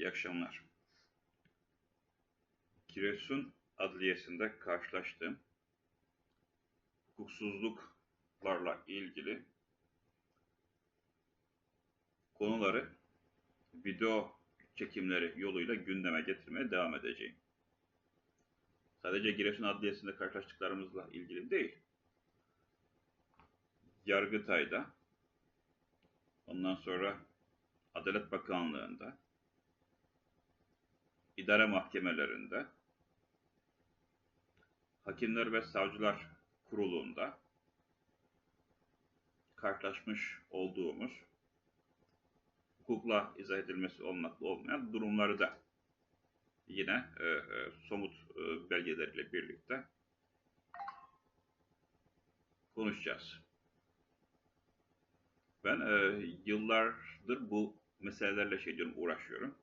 İyi akşamlar. Giresun Adliyesi'nde karşılaştığım hukuksuzluklarla ilgili konuları video çekimleri yoluyla gündeme getirmeye devam edeceğim. Sadece Giresun Adliyesi'nde karşılaştıklarımızla ilgili değil. Yargıtay'da, ondan sonra Adalet Bakanlığı'nda, idare mahkemelerinde, Hakimler ve Savcılar Kurulu'nda karşılaşmış olduğumuz hukukla izah edilmesi olmakla olmayan durumları da yine e, e, somut e, belgeleriyle birlikte konuşacağız. Ben e, yıllardır bu meselelerle şey diyorum, uğraşıyorum.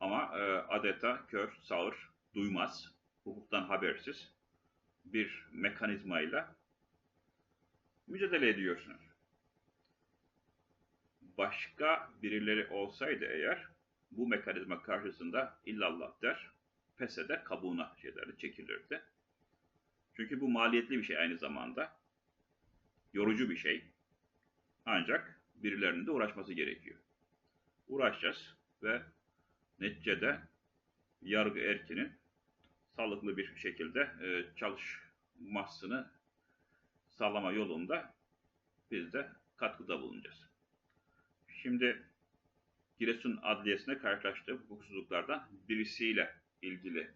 Ama e, adeta kör, sağır, duymaz, hukuktan habersiz bir mekanizmayla mücadele ediyorsunuz. Başka birileri olsaydı eğer bu mekanizma karşısında illallah der, pes eder, kabuğuna şeylerdi, çekilirdi. Çünkü bu maliyetli bir şey aynı zamanda. Yorucu bir şey. Ancak birilerinin de uğraşması gerekiyor. Uğraşacağız ve neticede yargı erkinin sağlıklı bir şekilde e, çalışmasını sağlama yolunda biz de katkıda bulunacağız. Şimdi Giresun Adliyesi'ne karşılaştığım hukuksuzluklardan birisiyle ilgili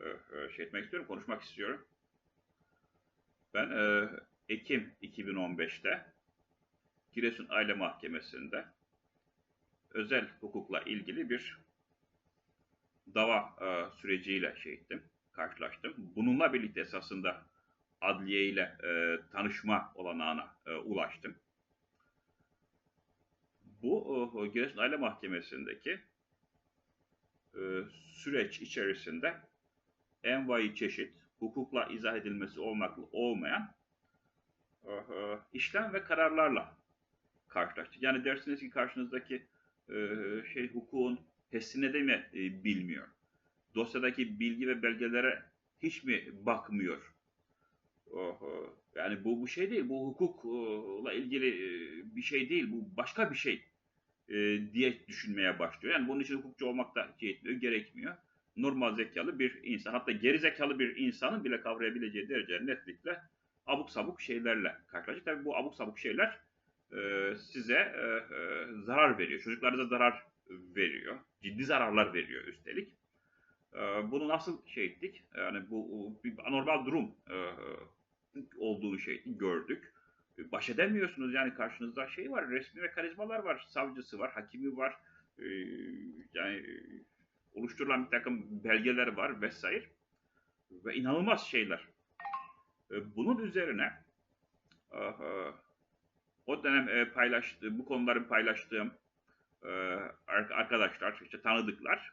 e, e, şey etmek istiyorum, konuşmak istiyorum. Ben e, Ekim 2015'te Giresun Aile Mahkemesi'nde özel hukukla ilgili bir dava e, süreciyle şey ettim, karşılaştım. Bununla birlikte esasında adliye ile e, tanışma olanağına e, ulaştım. Bu e, Giresun Aile Mahkemesi'ndeki e, süreç içerisinde envai çeşit hukukla izah edilmesi olmakla olmayan e, e, işlem ve kararlarla karşılaştık. Yani dersiniz ki karşınızdaki e, şey hukukun hessine de mi e, bilmiyor? Dosyadaki bilgi ve belgelere hiç mi bakmıyor? Oho. Yani bu bu şey değil, bu hukukla ilgili e, bir şey değil, bu başka bir şey e, diye düşünmeye başlıyor. Yani bunun için hukukçu olmak da şey gerekmiyor. Normal zekalı bir insan, hatta geri zekalı bir insanın bile kavrayabileceği derece netlikle abuk sabuk şeylerle karşılaşacak. Tabii bu abuk sabuk şeyler e, size e, zarar veriyor. Çocuklarınıza zarar veriyor. Ciddi zararlar veriyor üstelik. E, bunu nasıl şey ettik? Yani bu bir anormal durum e, olduğunu şey gördük. Baş edemiyorsunuz yani karşınızda şey var, resmi mekanizmalar var, savcısı var, hakimi var, e, yani oluşturulan bir takım belgeler var vesaire ve inanılmaz şeyler. E, bunun üzerine o dönem paylaştığı, bu konuların paylaştığım arkadaşlar, işte tanıdıklar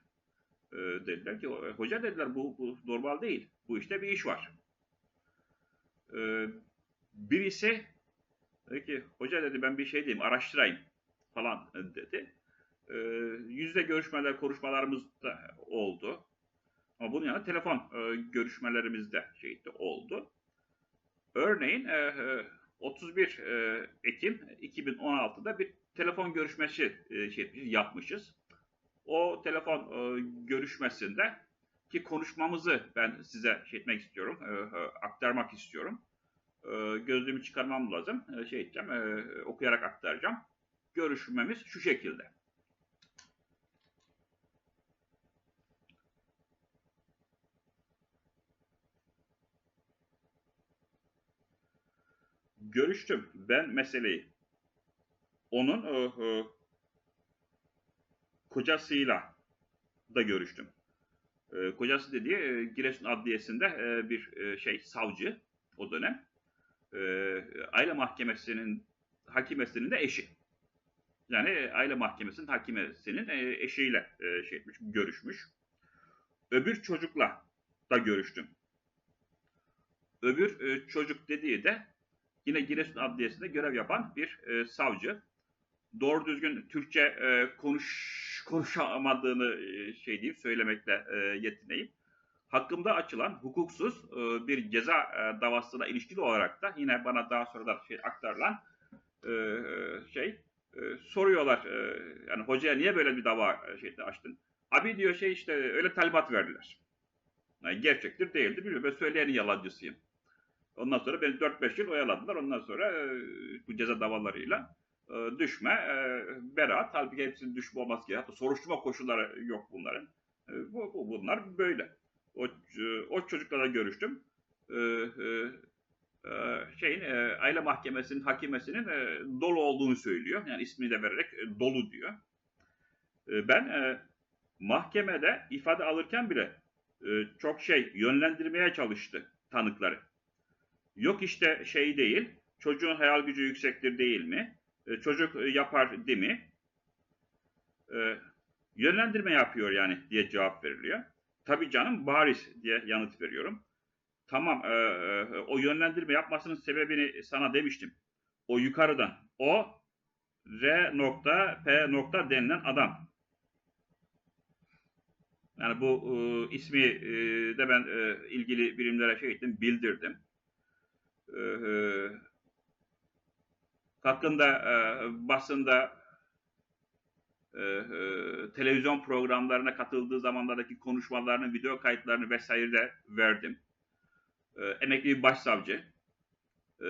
dediler ki hoca dediler bu, bu normal değil. Bu işte bir iş var. Birisi dedi ki hoca dedi ben bir şey diyeyim araştırayım falan dedi. Yüzde görüşmeler, konuşmalarımız da oldu. Ama bunun yanında telefon görüşmelerimiz de şeydi oldu. Örneğin 31 Ekim 2016'da bir telefon görüşmesi şey yapmışız. O telefon görüşmesinde ki konuşmamızı ben size şey etmek istiyorum, aktarmak istiyorum. Gözlüğümü çıkarmam lazım. Şey edeceğim, okuyarak aktaracağım. Görüşmemiz şu şekilde. görüştüm ben meseleyi. Onun e, e, kocasıyla da görüştüm. E, kocası dediği e, Giresun Adliyesi'nde e, bir e, şey savcı o dönem. E, aile mahkemesinin hakimesinin de eşi. Yani aile mahkemesinin hakimesinin e, eşiyle e, şey etmiş, görüşmüş. Öbür çocukla da görüştüm. Öbür e, çocuk dediği de yine Giresun Adliyesi'nde görev yapan bir e, savcı. Doğru düzgün Türkçe e, konuş konuşamadığını e, şey diyeyim söylemekle e, yetineyim. Hakkımda açılan hukuksuz e, bir ceza e, davasına ilişkili olarak da yine bana daha sonra da şey aktarılan e, şey e, soruyorlar e, yani hocaya niye böyle bir dava e, şey açtın? Abi diyor şey işte öyle talimat verdiler. Yani gerçektir değildir bilmiyorum. Ben söyleyenin yalancısıyım. Ondan sonra beni 4-5 yıl oyaladılar. Ondan sonra e, bu ceza davalarıyla e, düşme, e, beraat. Halbuki hepsinin düşme olması gerekiyor. Hatta soruşturma koşulları yok bunların. E, bu, bu, bunlar böyle. O, e, o çocuklarla görüştüm. Şeyin aile mahkemesinin hakimesinin dolu olduğunu söylüyor. Yani ismini de vererek dolu diyor. Ben mahkemede ifade alırken bile çok şey yönlendirmeye çalıştı tanıkları. Yok işte şey değil, çocuğun hayal gücü yüksektir değil mi? E, çocuk e, yapar değil mi? E, yönlendirme yapıyor yani diye cevap veriliyor. Tabii canım bariz diye yanıt veriyorum. Tamam e, e, o yönlendirme yapmasının sebebini sana demiştim. O yukarıdan o R nokta P nokta denilen adam. Yani bu e, ismi e, de ben e, ilgili birimlere şey ettim, bildirdim. E, e, hakkında e, basında e, e, televizyon programlarına katıldığı zamanlardaki konuşmalarının video kayıtlarını vesaire de verdim. E, emekli bir başsavcı. E,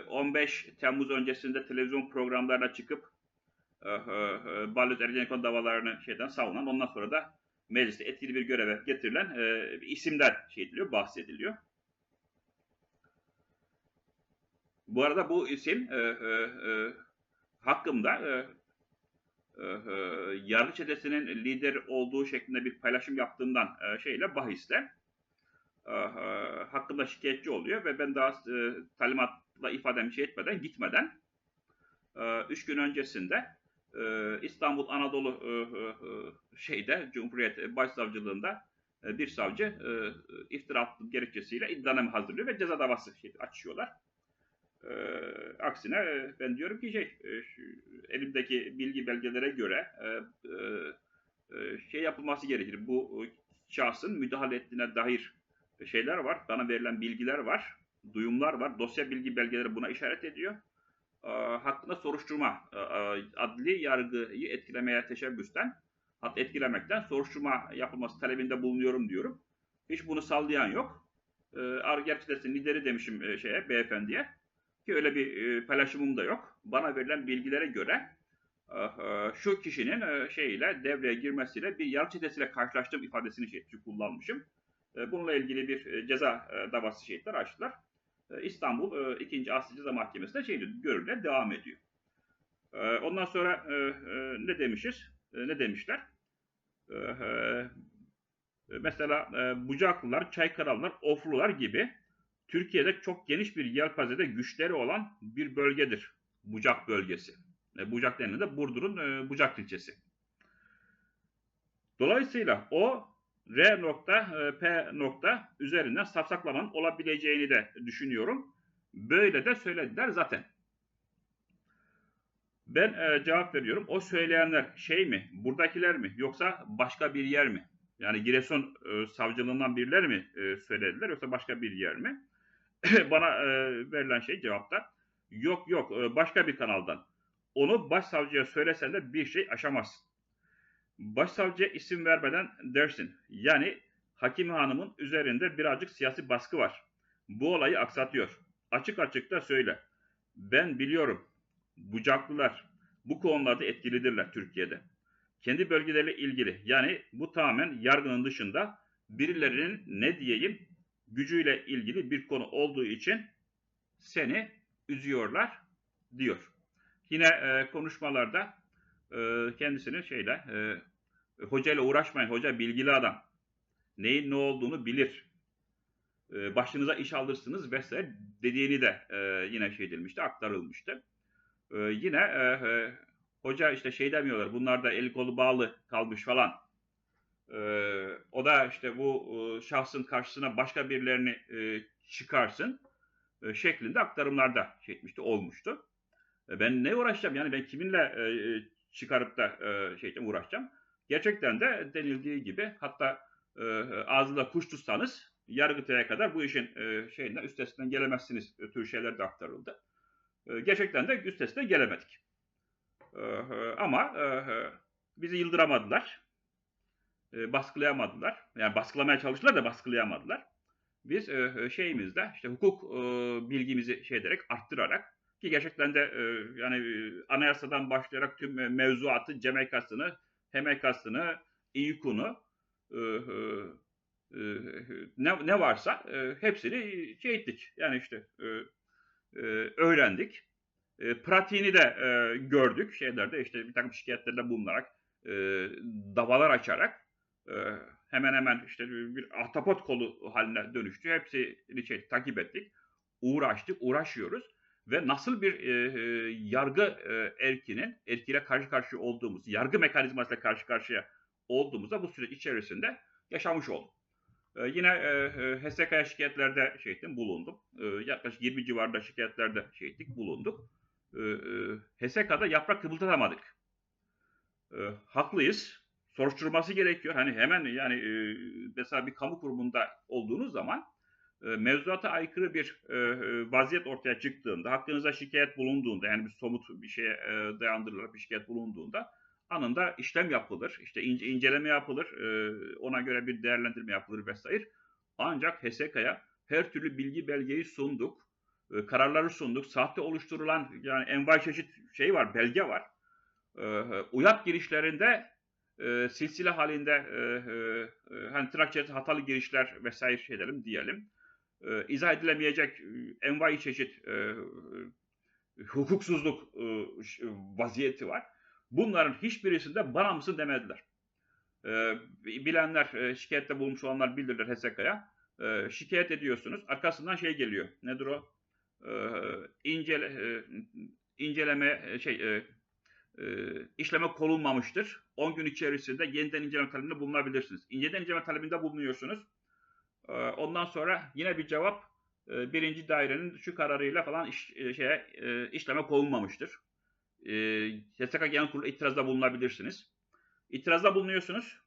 15 Temmuz öncesinde televizyon programlarına çıkıp e, e, e, Barlos Ergenekon davalarını şeyden savunan ondan sonra da mecliste etkili bir göreve getirilen e, isimler şey ediliyor, bahsediliyor. Bu arada bu isim e, e, e, hakkımda e, e, e, yargı çetesinin lider olduğu şeklinde bir paylaşım yaptığımdan e, şeyle bahisle e, e, hakkında şikayetçi oluyor ve ben daha e, talimatla ifademi şey etmeden gitmeden e, üç gün öncesinde e, İstanbul Anadolu e, e, şeyde Cumhuriyet Başsavcılığında e, bir savcı e, iftira gerekçesiyle iddianame hazırlıyor ve ceza davası şey, açıyorlar. E, aksine e, ben diyorum ki şey e, şu, elimdeki bilgi belgelere göre e, e, şey yapılması gerekir. Bu şahsın müdahale ettiğine dair şeyler var. Bana verilen bilgiler var. Duyumlar var. Dosya bilgi belgeleri buna işaret ediyor. E, hakkında soruşturma e, adli yargıyı etkilemeye teşebbüsten hatta etkilemekten soruşturma yapılması talebinde bulunuyorum diyorum. Hiç bunu sallayan yok. E, gerçekten lideri demişim e, şeye beyefendiye. Ki öyle bir e, paylaşımım da yok. Bana verilen bilgilere göre e, e, şu kişinin şeyle devreye girmesiyle bir yargı çetesiyle karşılaştığım ifadesini şey, kullanmışım. Bununla ilgili bir ceza davası şehitler açtılar. İstanbul e, 2. Asya Ceza Mahkemesi'nde şey görülmeye devam ediyor. Ondan sonra ne demişiz? Ne demişler? Mesela Bucaklılar, Çaykaralılar, Oflular gibi Türkiye'de çok geniş bir yelpazede güçleri olan bir bölgedir. Bucak bölgesi. E, Bucak denilen de Burdur'un e, Bucak ilçesi. Dolayısıyla o R nokta e, P nokta üzerinden safsaklamanın olabileceğini de düşünüyorum. Böyle de söylediler zaten. Ben e, cevap veriyorum. O söyleyenler şey mi? Buradakiler mi? Yoksa başka bir yer mi? Yani Giresun e, savcılığından birileri mi e, söylediler yoksa başka bir yer mi? bana e, verilen şey cevapta yok yok e, başka bir kanaldan. Onu başsavcıya söylesen de bir şey aşamazsın. Başsavcıya isim vermeden dersin. Yani hakim hanımın üzerinde birazcık siyasi baskı var. Bu olayı aksatıyor. Açık açık da söyle. Ben biliyorum. Bucaklılar bu konularda etkilidirler Türkiye'de. Kendi bölgeleriyle ilgili yani bu tamamen yargının dışında birilerinin ne diyeyim gücüyle ilgili bir konu olduğu için seni üzüyorlar diyor. Yine e, konuşmalarda e, kendisini şeyle e, hocayla uğraşmayın. Hoca bilgili adam. Neyin ne olduğunu bilir. E, başınıza iş alırsınız vesaire dediğini de e, yine şey edilmişti, aktarılmıştı. E, yine e, e, hoca işte şey demiyorlar. Bunlar da el kolu bağlı kalmış falan. Ee, o da işte bu e, şahsın karşısına başka birilerini e, çıkarsın e, şeklinde aktarımlarda şey etmişti, olmuştu. E, Ben ne uğraşacağım? Yani ben kiminle e, e, çıkarıp da e, şey uğraşacağım? Gerçekten de denildiği gibi hatta e, ağzında kuş tutsanız Yargıtay'a kadar bu işin e, şeyinden üstesinden gelemezsiniz e, tür şeyler de aktarıldı. E, gerçekten de üstesinden gelemedik. E, e, ama e, e, bizi yıldıramadılar. E, baskılayamadılar. Yani baskılamaya çalıştılar da baskılayamadılar. Biz e, e, şeyimizde işte hukuk e, bilgimizi şey ederek arttırarak ki gerçekten de e, yani anayasadan başlayarak tüm mevzuatı, cemekasını, hemekasını, İYKU'nu e, ne, ne varsa hepsini şey ettik. Yani işte öğrendik. E, pratiğini de e, gördük şeylerde işte bir takım şikayetlerde bulunarak davalar açarak e, hemen hemen işte bir ahtapot kolu haline dönüştü. Hepsini şey, takip ettik. Uğraştık, uğraşıyoruz ve nasıl bir e, e, yargı e, erkinin erkiyle karşı karşıya olduğumuz, yargı mekanizmasıyla karşı karşıya olduğumuzda bu süreç içerisinde yaşamış olduk. E, yine e, e, HSK'ya şikayetlerde şey ettim, bulundum. E, yaklaşık 20 civarında şikayetlerde şey ettik, bulunduk. E, e, HSK'da yaprak kıpıldatamadık. E, haklıyız. Soruşturulması gerekiyor. Hani hemen yani e, mesela bir kamu kurumunda olduğunuz zaman e, mevzuata aykırı bir e, e, vaziyet ortaya çıktığında, hakkınızda şikayet bulunduğunda, yani bir somut bir şeye e, dayandırılarak bir şikayet bulunduğunda anında işlem yapılır, işte ince, inceleme yapılır, e, ona göre bir değerlendirme yapılır vesaire. Ancak HSK'ya her türlü bilgi belgeyi sunduk, e, kararları sunduk, sahte oluşturulan yani envai çeşit şey var, belge var. E, UYAP girişlerinde e, silsile halinde e, e, hani tırnak hatalı girişler vesaire şeylerim diyelim e, izah edilemeyecek e, envai çeşit e, hukuksuzluk e, vaziyeti var. Bunların hiçbirisinde bana mısın demediler. E, bilenler, e, şikayette bulmuş olanlar bilirler HSK'ya. E, şikayet ediyorsunuz. Arkasından şey geliyor. Nedir o? E, incele, e, inceleme şey e, e, işleme konulmamıştır. 10 gün içerisinde yeniden inceleme talebinde bulunabilirsiniz. Yeniden inceleme talebinde bulunuyorsunuz. Ee, ondan sonra yine bir cevap e, birinci dairenin şu kararıyla falan iş, e, şeye, e, işleme konulmamıştır. YSK Genel Kurulu itirazda bulunabilirsiniz. İtirazda bulunuyorsunuz.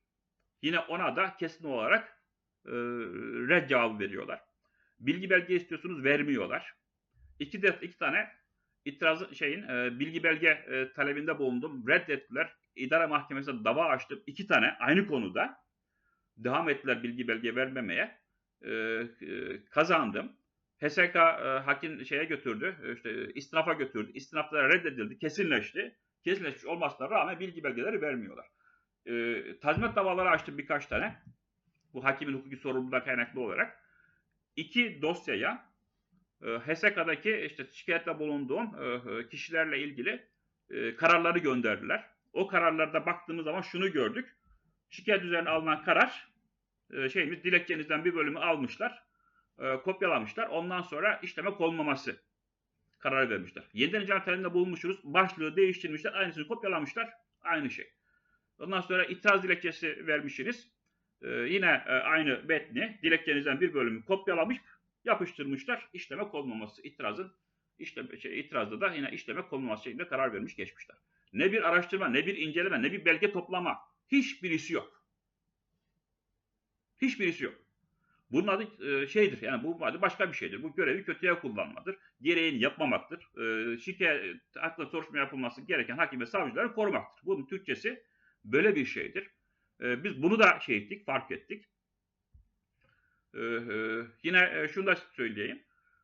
Yine ona da kesin olarak red cevabı veriyorlar. Bilgi belge istiyorsunuz vermiyorlar. İki, de, iki tane itiraz şeyin bilgi belge talebinde bulundum. Reddettiler. İdare mahkemesine dava açtım. İki tane aynı konuda devam ettiler bilgi belge vermemeye. E, e, kazandım. HSK e, hakim şeye götürdü, işte istinafa götürdü. İstinaflara reddedildi, kesinleşti. Kesinleşmiş olmasına rağmen bilgi belgeleri vermiyorlar. E, tazminat davaları açtım birkaç tane. Bu hakimin hukuki sorumluluğuna kaynaklı olarak. İki dosyaya e, HSK'daki işte şikayette bulunduğum e, kişilerle ilgili e, kararları gönderdiler. O kararlarda baktığımız zaman şunu gördük. Şikayet üzerine alınan karar e, şeyimiz dilekçenizden bir bölümü almışlar, e, kopyalamışlar. Ondan sonra işleme konmaması kararı vermişler. Yeniden icra talebinde bulunmuşuz. Başlığı değiştirmişler. Aynısını kopyalamışlar. Aynı şey. Ondan sonra itiraz dilekçesi vermişsiniz. Ee, yine e, aynı metni dilekçenizden bir bölümü kopyalamış, yapıştırmışlar. İşleme konmaması itirazın işleme, şey, itirazda da yine işleme konmaması şeklinde karar vermiş geçmişler. Ne bir araştırma, ne bir inceleme, ne bir belge toplama. Hiçbirisi yok. Hiçbirisi yok. Bunun adı e, şeydir yani bu adı başka bir şeydir. Bu görevi kötüye kullanmadır. Gereğini yapmamaktır. E, şikayet hakkında soruşturma yapılması gereken hakim ve savcıları korumaktır. Bunun Türkçesi böyle bir şeydir. E, biz bunu da şey ettik, fark ettik. E, e, yine e, şunu da söyleyeyim.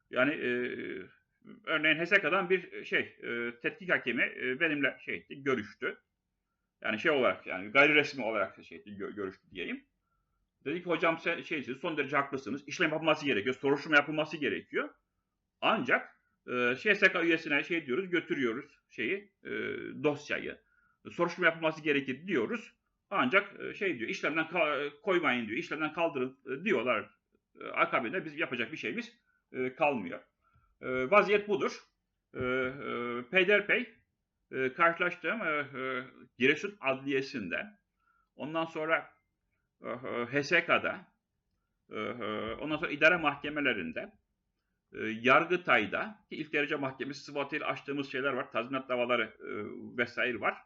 Yani e, örneğin HESEKA'dan bir şey e, tetkik hakemi e, benimle şey görüştü. Yani şey olarak yani gayri resmi olarak şey görüştü diyeyim. Dedi ki hocam sen şeysiniz, son derece haklısınız. İşlem yapılması gerekiyor. Soruşturma yapılması gerekiyor. Ancak e, SSK üyesine şey diyoruz, götürüyoruz şeyi, e, dosyayı. Soruşturma yapılması gerekir diyoruz. Ancak e, şey diyor, işlemden koymayın diyor, işlemden kaldırın e, diyorlar. E, akabinde biz yapacak bir şeyimiz e, kalmıyor. E, vaziyet budur. E, e, peyderpey e, karşılaştığım Giresun Adliyesi'nde ondan sonra HSK'da, ondan sonra idare mahkemelerinde Yargıtay'da ki ilk derece mahkemesi sıfatıyla açtığımız şeyler var. Tazminat davaları vesaire var.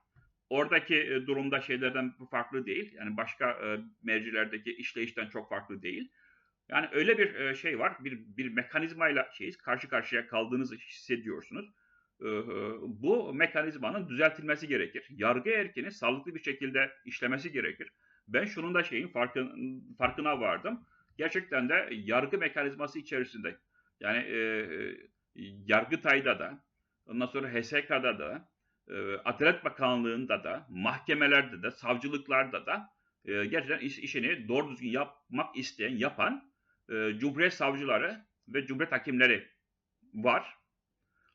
Oradaki durumda şeylerden farklı değil. Yani başka mercilerdeki işleyişten çok farklı değil. Yani öyle bir e, şey var. Bir bir mekanizmayla şeyiz. Karşı karşıya kaldığınızı hissediyorsunuz. E, e, bu mekanizmanın düzeltilmesi gerekir. Yargı erkini sağlıklı bir şekilde işlemesi gerekir. Ben şunun da şeyin farkın, farkına vardım. Gerçekten de yargı mekanizması içerisinde yani e, e, Yargıtay'da da ondan sonra HSK'da da e, Adalet Bakanlığı'nda da mahkemelerde de savcılıklarda da e, gerçekten iş, işini doğru düzgün yapmak isteyen yapan e, Cumhuriyet savcıları ve Cumhuriyet hakimleri var.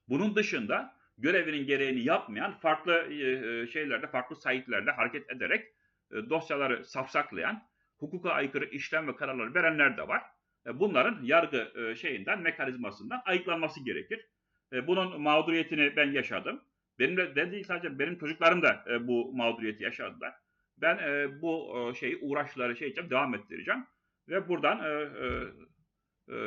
Bunun dışında görevinin gereğini yapmayan farklı e, şeylerde, farklı sahiplerde hareket ederek e, dosyaları safsaklayan, hukuka aykırı işlem ve kararları verenler de var. E, bunların yargı e, şeyinden, mekanizmasından ayıklanması gerekir. E, bunun mağduriyetini ben yaşadım. Benim de değil sadece benim çocuklarım da e, bu mağduriyeti yaşadılar. Ben e, bu e, şeyi uğraşları şey için devam ettireceğim ve buradan e, e, e,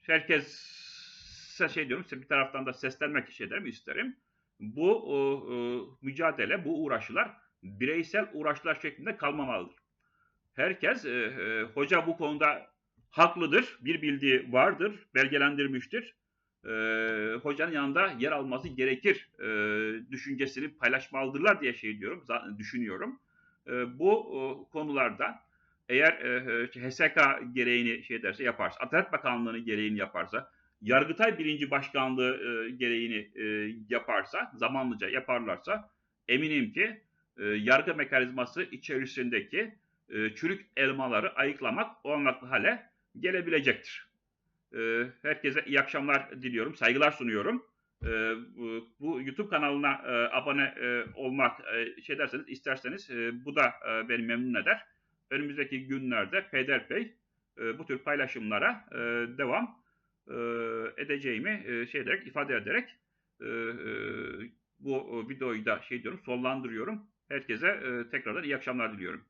herkese şey diyorum, bir taraftan da seslenmek şey ederim, isterim. Bu e, e, mücadele, bu uğraşılar bireysel uğraşlar şeklinde kalmamalıdır. Herkes, e, e, hoca bu konuda haklıdır, bir bildiği vardır, belgelendirmiştir. E, hocanın yanında yer alması gerekir e, düşüncesini paylaşmalıdırlar diye şey diyorum, düşünüyorum. E, bu e, konularda eğer e, HSK gereğini şey derse yaparsa, Adalet Bakanlığı'nın gereğini yaparsa, Yargıtay birinci başkanlığı e, gereğini e, yaparsa, zamanlıca yaparlarsa eminim ki e, yargı mekanizması içerisindeki e, çürük elmaları ayıklamak olanaklı hale gelebilecektir. E, herkese iyi akşamlar diliyorum, saygılar sunuyorum. E, bu YouTube kanalına e, abone e, olmak e, şey derseniz, isterseniz e, bu da e, beni memnun eder. Önümüzdeki günlerde peyderpey e, bu tür paylaşımlara e, devam e, edeceğimi e, şey ederek, ifade ederek e, e, bu videoyu da şey diyorum, sollandırıyorum. Herkese e, tekrardan iyi akşamlar diliyorum.